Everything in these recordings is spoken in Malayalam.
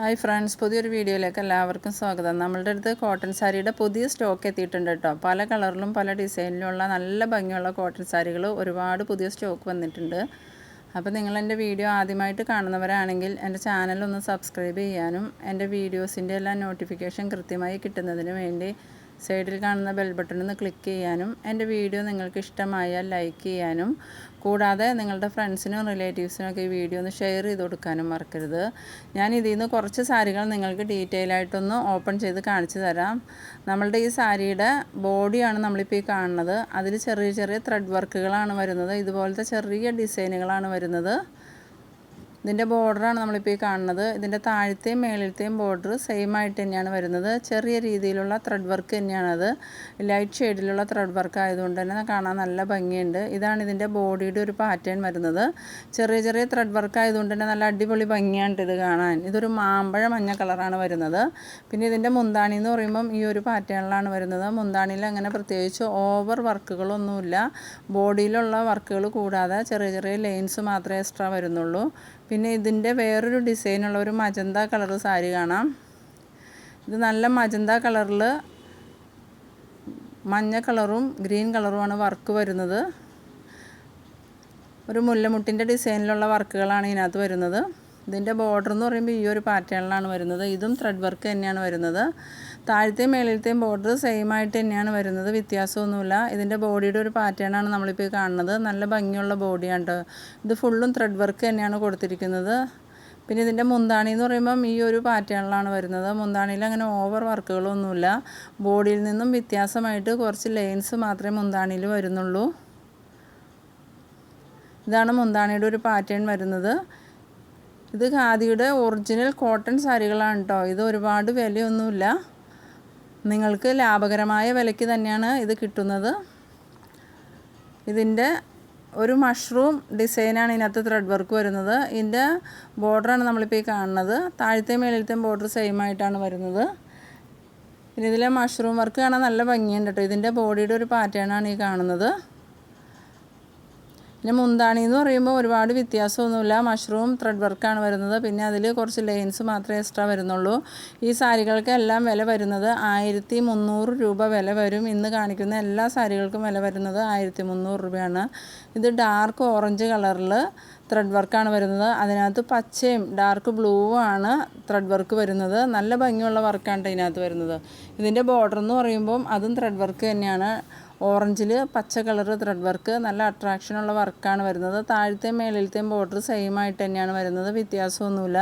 ഹായ് ഫ്രണ്ട്സ് പുതിയൊരു വീഡിയോയിലേക്ക് എല്ലാവർക്കും സ്വാഗതം. നമ്മളുടെ അടുത്ത് കോട്ടൺ സാരിയുടെ പുതിയ സ്റ്റോക്ക് എത്തിയിട്ടുണ്ട് കേട്ടോ. പല കളറിലും പല ഡിസൈനിലുള്ള നല്ല ഭംഗിയുള്ള കോട്ടൺ സാരികൾ ഒരുപാട് പുതിയ സ്റ്റോക്ക് വന്നിട്ടുണ്ട്. അപ്പോൾ നിങ്ങൾ എന്റെ വീഡിയോ ആദ്യമായിട്ട് കാണുന്നവരാണെങ്കിൽ എന്റെ ചാനൽ ഒന്ന് സബ്സ്ക്രൈബ് ചെയ്യാനും എന്റെ വീഡിയോസിന്റെ എല്ലാ നോട്ടിഫിക്കേഷൻ കൃത്യമായി കിട്ടുന്നതിന് വേണ്ടി സൈഡിൽ കാണുന്ന ബെൽ ബട്ടണിൽ ക്ലിക്ക് ചെയ്യാനും എന്റെ വീഡിയോ നിങ്ങൾക്ക് ഇഷ്ടമായാൽ ലൈക്ക് ചെയ്യാനും കൂടാതെ നിങ്ങളുടെ ഫ്രണ്ട്സിനും റിലേറ്റീവ്സിനും ഒക്കെ ഈ വീഡിയോ ഒന്ന് ഷെയർ ചെയ്ത് കൊടുക്കാനും മറക്കരുത്. ഞാൻ ഇതിൽ നിന്ന് കുറച്ച് സാരികൾ നിങ്ങൾക്ക് ഡീറ്റെയിൽ ആയിട്ടൊന്ന് ഓപ്പൺ ചെയ്ത് കാണിച്ചു തരാം. നമ്മളുടെ ഈ സാരിയുടെ ബോഡിയാണ് നമ്മളിപ്പോൾ ഈ കാണുന്നത്. അതിൽ ചെറിയ ചെറിയ ത്രെഡ് വർക്കുകളാണ് വരുന്നത്. ഇതുപോലത്തെ ചെറിയ ഡിസൈനുകളാണ് വരുന്നത്. ഇതിന്റെ ബോർഡറാണ് നമ്മളിപ്പോൾ ഈ കാണുന്നത്. ഇതിന്റെ താഴത്തെയും മേളിലത്തെയും ബോർഡർ സെയിം ആയിട്ട് തന്നെയാണ് വരുന്നത്. ചെറിയ രീതിയിലുള്ള ത്രെഡ് വർക്ക് തന്നെയാണത്. ലൈറ്റ് ഷെയ്ഡിലുള്ള ത്രെഡ് വർക്ക് ആയതുകൊണ്ട് തന്നെ കാണാൻ നല്ല ഭംഗിയുണ്ട്. ഇതാണ് ഇതിന്റെ ബോഡിയുടെ ഒരു പാറ്റേൺ വരുന്നത്. ചെറിയ ചെറിയ ത്രെഡ് വർക്ക് ആയതുകൊണ്ട് തന്നെ നല്ല അടിപൊളി ഭംഗിയാണ് ഇത് കാണാൻ. ഇതൊരു മാമ്പഴ മഞ്ഞ കളറാണ് വരുന്നത്. പിന്നെ ഇതിന്റെ മുന്താണി എന്ന് പറയുമ്പം ഈ ഒരു പാറ്റേണിലാണ് വരുന്നത്. മുന്താണിയിൽ അങ്ങനെ പ്രത്യേകിച്ച് ഓവർ വർക്കുകളൊന്നുമില്ല ബോഡിയിലുള്ള വർക്കുകൾ കൂടാതെ ചെറിയ ചെറിയ ലൈൻസ് മാത്രമേ എക്സ്ട്രാ വരുന്നുള്ളൂ. പിന്നെ ഇതിന്റെ വേറൊരു ഡിസൈനുള്ള ഒരു മജന്ത കളർ സാരി കാണാം. ഇത് നല്ല മജന്ത കളറിൽ മഞ്ഞ കളറും ഗ്രീൻ കളറുമാണ് വർക്ക് വരുന്നത്. ഒരു മുല്ലമുട്ടിന്റെ ഡിസൈനിലുള്ള വർക്കുകളാണ് ഇതിനകത്ത് വരുന്നത്. ഇതിന്റെ ബോർഡർ എന്ന് പറയുമ്പോൾ ഈ ഒരു പാറ്റേണിലാണ് വരുന്നത്. ഇതും ത്രെഡ് വർക്ക് തന്നെയാണ് വരുന്നത്. താഴത്തെയും മേളിലത്തെയും ബോർഡർ സെയിം ആയിട്ട് തന്നെയാണ് വരുന്നത്. വ്യത്യാസമൊന്നുമില്ല. ഇതിന്റെ ബോഡിയുടെ ഒരു പാറ്റേണാണ് നമ്മളിപ്പോൾ കാണുന്നത്. നല്ല ഭംഗിയുള്ള ബോഡിയാണ് കേട്ടോ ഇത് ഫുള്ളും ത്രെഡ് വർക്ക് തന്നെയാണ് കൊടുത്തിരിക്കുന്നത്. പിന്നെ ഇതിന്റെ മുന്താണി എന്ന് പറയുമ്പം ഈ ഒരു പാറ്റേണിലാണ് വരുന്നത്. മുന്താണിയിൽ അങ്ങനെ ഓവർ വർക്കുകളൊന്നുമില്ല ബോഡിയിൽ നിന്നും വ്യത്യാസമായിട്ട് കുറച്ച് ലൈൻസ് മാത്രമേ മുന്താണിയിൽ വരുന്നുള്ളൂ. ഇതാണ് മുന്താണിയുടെ ഒരു പാറ്റേൺ വരുന്നത്. ഇത് ഖാദിയുടെ ഒറിജിനൽ കോട്ടൺ സാരികളാണ് കേട്ടോ ഇത് ഒരുപാട് വിലയൊന്നുമില്ല. നിങ്ങൾക്ക് ലാഭകരമായ വിലയ്ക്ക് തന്നെയാണ് ഇത് കിട്ടുന്നത്. ഇതിന്റെ ഒരു മഷ്റൂം ഡിസൈനാണ് ഇതിനകത്ത് ത്രെഡ് വർക്ക് വരുന്നത്. ഇതിന്റെ ബോർഡറാണ് നമ്മളിപ്പോൾ ഈ കാണുന്നത്. താഴത്തെ മേളിലത്തെ ബോർഡർ സെയിം ആയിട്ടാണ് വരുന്നത്. പിന്നെ ഇതിലെ മഷ്റൂം വർക്ക് കാണാൻ നല്ല ഭംഗിയുണ്ട് കേട്ടോ ഇതിന്റെ ബോഡിയുടെ ഒരു പാറ്റേണാണ് ഈ കാണുന്നത്. പിന്നെ മുന്താണി എന്ന് പറയുമ്പോൾ ഒരുപാട് വ്യത്യാസമൊന്നുമില്ല. മഷ്റൂം ത്രെഡ് വർക്കാണ് വരുന്നത്. പിന്നെ അതിൽ കുറച്ച് ലൈൻസ് മാത്രമേ എക്സ്ട്രാ വരുന്നുള്ളൂ. ഈ സാരികൾക്കെല്ലാം വില വരുന്നത് ആയിരത്തി മുന്നൂറ് രൂപ വില വരും. ഇന്ന് കാണിക്കുന്ന എല്ലാ സാരികൾക്കും വില വരുന്നത് ആയിരത്തി മുന്നൂറ് രൂപയാണ്. ഇത് ഡാർക്ക് ഓറഞ്ച് കളറിൽ ത്രെഡ് വർക്കാണ് വരുന്നത്. അതിനകത്ത് പച്ചയും ഡാർക്ക് ബ്ലൂവും ആണ് ത്രെഡ് വർക്ക് വരുന്നത്. നല്ല ഭംഗിയുള്ള വർക്കാണ് ഇതിനകത്ത് വരുന്നത്. ഇതിന്റെ ബോർഡർ എന്ന് പറയുമ്പം അതും ത്രെഡ് വർക്ക് തന്നെയാണ്. ഓറഞ്ചിൽ പച്ച കളർ ത്രെഡ് വർക്ക് നല്ല അട്രാക്ഷനുള്ള വർക്കാണ് വരുന്നത്. താഴത്തെയും മേളിലത്തെയും ബോർഡർ സെയിം ആയിട്ട് തന്നെയാണ് വരുന്നത്. വ്യത്യാസമൊന്നുമില്ല.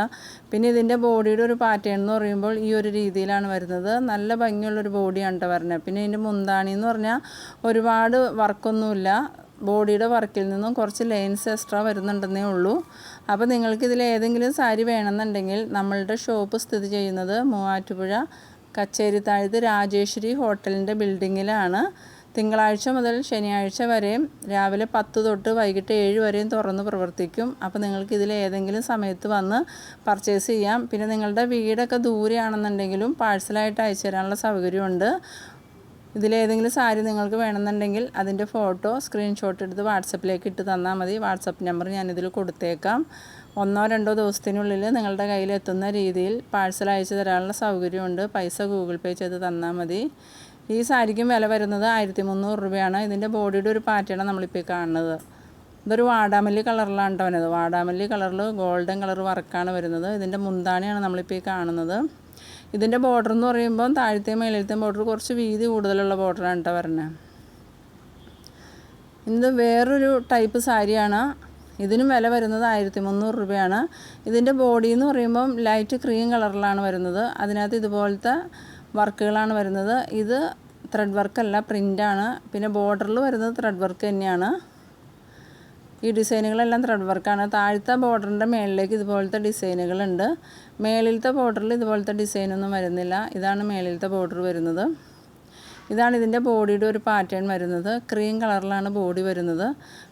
പിന്നെ ഇതിന്റെ ബോഡിയുടെ ഒരു പാറ്റേൺ എന്ന് പറയുമ്പോൾ ഈ ഒരു രീതിയിലാണ് വരുന്നത്. നല്ല ഭംഗിയുള്ളൊരു ബോഡിയാണ് കേട്ടോ പറഞ്ഞത് പിന്നെ ഇതിന്റെ മുന്താണി എന്ന് പറഞ്ഞാൽ ഒരുപാട് വർക്കൊന്നുമില്ല ബോഡിയുടെ വർക്കിൽ നിന്നും കുറച്ച് ലൈൻസ് എക്സ്ട്രാ വരുന്നുണ്ടെന്നേ ഉള്ളൂ. അപ്പോൾ നിങ്ങൾക്ക് ഇതിൽ ഏതെങ്കിലും സാരി വേണമെന്നുണ്ടെങ്കിൽ നമ്മളുടെ ഷോപ്പ് സ്ഥിതി ചെയ്യുന്നത് മൂവാറ്റുപുഴ കച്ചേരി താഴ്ത്ത് രാജേശ്വരി ഹോട്ടലിന്റെ ബിൽഡിങ്ങിലാണ് തിങ്കളാഴ്ച മുതൽ ശനിയാഴ്ച വരെയും രാവിലെ പത്ത് തൊട്ട് വൈകിട്ട് ഏഴ് വരെയും തുറന്ന് പ്രവർത്തിക്കും. അപ്പോൾ നിങ്ങൾക്ക് ഇതിൽ ഏതെങ്കിലും സമയത്ത് വന്ന് പർച്ചേസ് ചെയ്യാം. പിന്നെ നിങ്ങളുടെ വീടൊക്കെ ദൂരെയാണെന്നുണ്ടെങ്കിലും പാഴ്സലായിട്ട് അയച്ചു തരാനുള്ള സൗകര്യമുണ്ട്. ഇതിലേതെങ്കിലും സാരി നിങ്ങൾക്ക് വേണമെന്നുണ്ടെങ്കിൽ അതിന്റെ ഫോട്ടോ സ്ക്രീൻഷോട്ട് എടുത്ത് വാട്സപ്പിലേക്ക് ഇട്ട് തന്നാൽ മതി. വാട്സപ്പ് നമ്പർ ഞാനിതിൽ കൊടുത്തേക്കാം. ഒന്നോ രണ്ടോ ദിവസത്തിനുള്ളിൽ നിങ്ങളുടെ കയ്യിൽ എത്തുന്ന രീതിയിൽ പാഴ്സൽ അയച്ചു തരാനുള്ള സൗകര്യമുണ്ട്. പൈസ ഗൂഗിൾ പേ ചെയ്ത് തന്നാൽ മതി. ഈ സാരിക്കും വില വരുന്നത് ആയിരത്തി മുന്നൂറ് രൂപയാണ് ഇതിന്റെ ബോഡിയുടെ ഒരു പാറ്റേൺ നമ്മളിപ്പോൾ കാണുന്നത്. ഇതൊരു വാടാമല്ലി കളറിലാണ് കേട്ടോ വരുന്നത്. വാടാമല്ലി കളറിൽ ഗോൾഡൻ കളർ വർക്കാണ് വരുന്നത്. ഇതിന്റെ മുന്താണിയാണ് നമ്മളിപ്പോൾ കാണുന്നത്. ഇതിന്റെ ബോർഡർ എന്ന് പറയുമ്പോൾ താഴത്തെ മേലത്തെ ബോർഡർ കുറച്ച് വീതി കൂടുതലുള്ള ബോർഡറാണ് കേട്ടോ വരുന്നത് ഇത് വേറൊരു ടൈപ്പ് സാരിയാണ്. ഇതിനും വില വരുന്നത് ആയിരത്തി മുന്നൂറ് രൂപയാണ്. ഇതിന്റെ ബോഡി എന്ന് പറയുമ്പം ലൈറ്റ് ക്രീം കളറിലാണ് വരുന്നത്. അതിനകത്ത് ഇതുപോലത്തെ വർക്കുകളാണ് വരുന്നത്. ഇത് ത്രെഡ് വർക്കല്ല പ്രിന്റാണ് പിന്നെ ബോർഡറിൽ വരുന്നത് ത്രെഡ് വർക്ക് തന്നെയാണ്. ഈ ഡിസൈനുകളെല്ലാം ത്രെഡ് വർക്കാണ് താഴത്തെ ബോർഡറിന്റെ മേളിലേക്ക് ഇതുപോലത്തെ ഡിസൈനുകളുണ്ട് മേളിലത്തെ ബോർഡറിൽ ഇതുപോലത്തെ ഡിസൈനൊന്നും വരുന്നില്ല. ഇതാണ് മേളിലത്തെ ബോർഡർ വരുന്നത്. ഇതാണ് ഇതിന്റെ ബോഡിയുടെ ഒരു പാറ്റേൺ വരുന്നത്. ക്രീം കളറിലാണ് ബോഡി വരുന്നത്.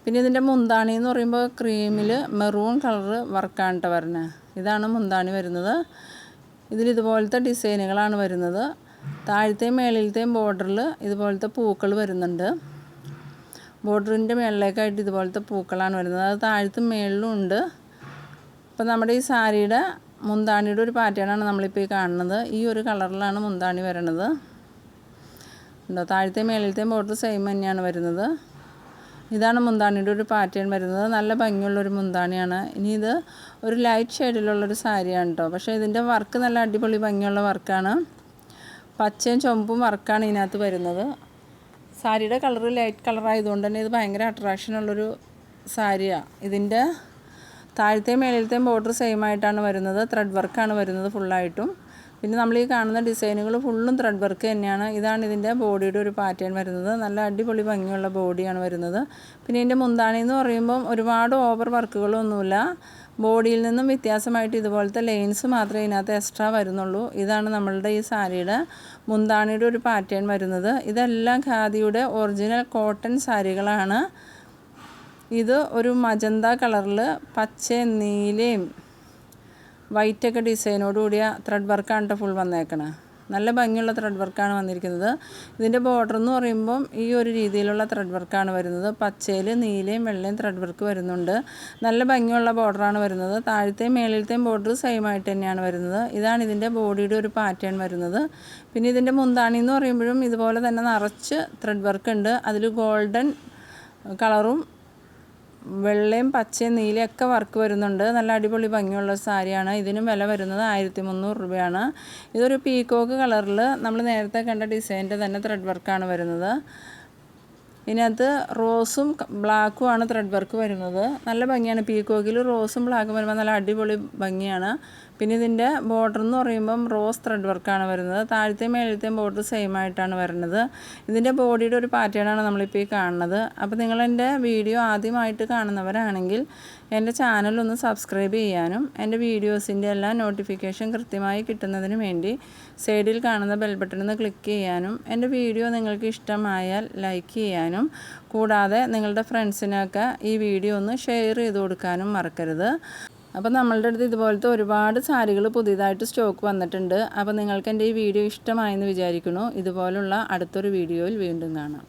പിന്നെ ഇതിന്റെ മുന്താണി എന്ന് പറയുമ്പോൾ ക്രീമിൽ മെറൂൺ കളർ വർക്കാണ് കേട്ടോ വരണേ. ഇതാണ് മുന്താണി വരുന്നത്. ഇതിൽ ഇതുപോലത്തെ ഡിസൈനുകളാണ് വരുന്നത്. താഴത്തെയും മേളിലത്തെയും ബോർഡറിൽ ഇതുപോലത്തെ പൂക്കൾ വരുന്നുണ്ട്. ബോർഡറിന്റെ മേളിലേക്കായിട്ട് ഇതുപോലത്തെ പൂക്കളാണ് വരുന്നത്. അത് താഴത്തും മേളിലും ഉണ്ട്. അപ്പോൾ നമ്മുടെ ഈ സാരിയുടെ മുന്താണിയുടെ ഒരു പാറ്റേണാണ് നമ്മളിപ്പോൾ ഈ കാണുന്നത്. ഈ ഒരു കളറിലാണ് മുന്താണി വരണത്. ഉണ്ടോ? താഴത്തെ മേളിലത്തെയും ബോർഡർ സെയിം തന്നെയാണ് വരുന്നത്. ഇതാണ് മുന്താണിയുടെ ഒരു പാറ്റേൺ വരുന്നത്. നല്ല ഭംഗിയുള്ളൊരു മുന്താണിയാണ്. ഇനി ഇത് ഒരു ലൈറ്റ് ഷെയ്ഡിലുള്ളൊരു സാരിയാണ് കേട്ടോ പക്ഷേ ഇതിന്റെ വർക്ക് നല്ല അടിപൊളി ഭംഗിയുള്ള വർക്കാണ് പച്ചയും ചുമപ്പും വർക്കാണ് ഇതിനകത്ത് വരുന്നത്. സാരിയുടെ കളർ ലൈറ്റ് കളറായതുകൊണ്ട് തന്നെ ഇത് ഭയങ്കര അട്രാക്ഷനുള്ളൊരു സാരിയാണ് ഇതിന്റെ താഴത്തെയും മേളിലത്തെയും ബോർഡർ സെയിം ആയിട്ടാണ് വരുന്നത്. ത്രെഡ് വർക്കാണ് വരുന്നത് ഫുള്ളായിട്ടും പിന്നെ നമ്മൾ ഈ കാണുന്ന ഡിസൈനുകൾ ഫുള്ളും ത്രെഡ് വർക്ക് തന്നെയാണ്. ഇതാണ് ഇതിന്റെ ബോഡിയുടെ ഒരു പാറ്റേൺ വരുന്നത്. നല്ല അടിപൊളി ഭംഗിയുള്ള ബോഡിയാണ് വരുന്നത്. പിന്നെ ഇതിന്റെ മുന്താണി എന്ന് പറയുമ്പം ഒരുപാട് ഓവർ വർക്കുകളൊന്നുമില്ല ബോഡിയിൽ നിന്നും വ്യത്യാസമായിട്ട് ഇതുപോലത്തെ ലൈൻസ് മാത്രമേ ഇതിനകത്ത് എക്സ്ട്രാ വരുന്നുള്ളൂ. ഇതാണ് നമ്മളുടെ ഈ സാരിയുടെ മുന്താണിയുടെ ഒരു പാറ്റേൺ വരുന്നത്. ഇതെല്ലാം ഖാദിയുടെ ഒറിജിനൽ കോട്ടൺ സാരികളാണ്. ഇത് ഒരു മജന്ത കളറിൽ പച്ച നീലയും വൈറ്റൊക്കെ ഡിസൈനോട് കൂടിയ ത്രെഡ് വർക്കാണ് ഫുൾ വന്നേക്കണേ. നല്ല ഭംഗിയുള്ള ത്രെഡ് വർക്കാണ് വന്നിരിക്കുന്നത്. ഇതിന്റെ ബോർഡർ എന്ന് പറയുമ്പം ഈ ഒരു രീതിയിലുള്ള ത്രെഡ് വർക്കാണ് വരുന്നത്. പച്ചയിൽ നീലയും വെള്ളയും ത്രെഡ് വർക്ക് വരുന്നുണ്ട്. നല്ല ഭംഗിയുള്ള ബോർഡറാണ് വരുന്നത്. താഴത്തെയും മേളിലത്തെയും ബോർഡർ സെയിം ആയിട്ട് തന്നെയാണ് വരുന്നത്. ഇതാണ് ഇതിന്റെ ബോഡിയുടെ ഒരു പാറ്റേൺ വരുന്നത്. പിന്നെ ഇതിന്റെ മുന്താണി എന്ന് പറയുമ്പോഴും ഇതുപോലെ തന്നെ നിറച്ച് ത്രെഡ് വർക്ക് ഉണ്ട്. അതിൽ ഗോൾഡൻ കളറും വെള്ളയും പച്ചയും നീലയൊക്കെ വർക്ക് വരുന്നുണ്ട്. നല്ല അടിപൊളി ഭംഗിയുള്ള സാരിയാണ്. ഇതിനും വില വരുന്നത് ആയിരത്തി മുന്നൂറ് രൂപയാണ്. ഇതൊരു പീക്കോക്ക് കളറിൽ നമ്മൾ നേരത്തെ കണ്ട ഡിസൈന്റെ തന്നെ ത്രെഡ് വർക്കാണ് വരുന്നത്. ഇതിനകത്ത് റോസും ബ്ലാക്കുമാണ് ത്രെഡ് വർക്ക് വരുന്നത്. നല്ല ഭംഗിയാണ് പീക്കോക്കിൽ റോസും ബ്ലാക്കും വരുമ്പോൾ നല്ല അടിപൊളി ഭംഗിയാണ്. പിന്നെ ഇതിന്റെ ബോർഡർ എന്ന് പറയുമ്പം റോസ് ത്രെഡ് വർക്കാണ് വരുന്നത്. താഴത്തെയും മേളത്തെയും ബോർഡർ സെയിം ആയിട്ടാണ് വരുന്നത്. ഇതിന്റെ ബോഡിയുടെ ഒരു പാറ്റേണാണ് നമ്മളിപ്പോൾ ഈ കാണുന്നത്. അപ്പോൾ നിങ്ങൾ എന്റെ വീഡിയോ ആദ്യമായിട്ട് കാണുന്നവരാണെങ്കിൽ എന്റെ ചാനലൊന്ന് സബ്സ്ക്രൈബ് ചെയ്യാനും എന്റെ വീഡിയോസിന്റെ എല്ലാ നോട്ടിഫിക്കേഷൻ കൃത്യമായി കിട്ടുന്നതിന് വേണ്ടി സൈഡിൽ കാണുന്ന ബെൽ ഒന്ന് ക്ലിക്ക് ചെയ്യാനും എന്റെ വീഡിയോ നിങ്ങൾക്ക് ഇഷ്ടമായാൽ ലൈക്ക് ചെയ്യാനും കൂടാതെ നിങ്ങളുടെ ഫ്രണ്ട്സിനൊക്കെ ഈ വീഡിയോ ഒന്ന് ഷെയർ ചെയ്ത് കൊടുക്കാനും മറക്കരുത്. അപ്പോൾ നമ്മളുടെ അടുത്ത് ഇതുപോലത്തെ ഒരുപാട് സാരികൾ പുതിയതായിട്ട് സ്റ്റോക്ക് വന്നിട്ടുണ്ട്. അപ്പോൾ നിങ്ങൾക്ക് എന്റെ ഈ വീഡിയോ ഇഷ്ടമായെന്ന് വിചാരിക്കുന്നു. ഇതുപോലുള്ള അടുത്തൊരു വീഡിയോയിൽ വീണ്ടും കാണാം.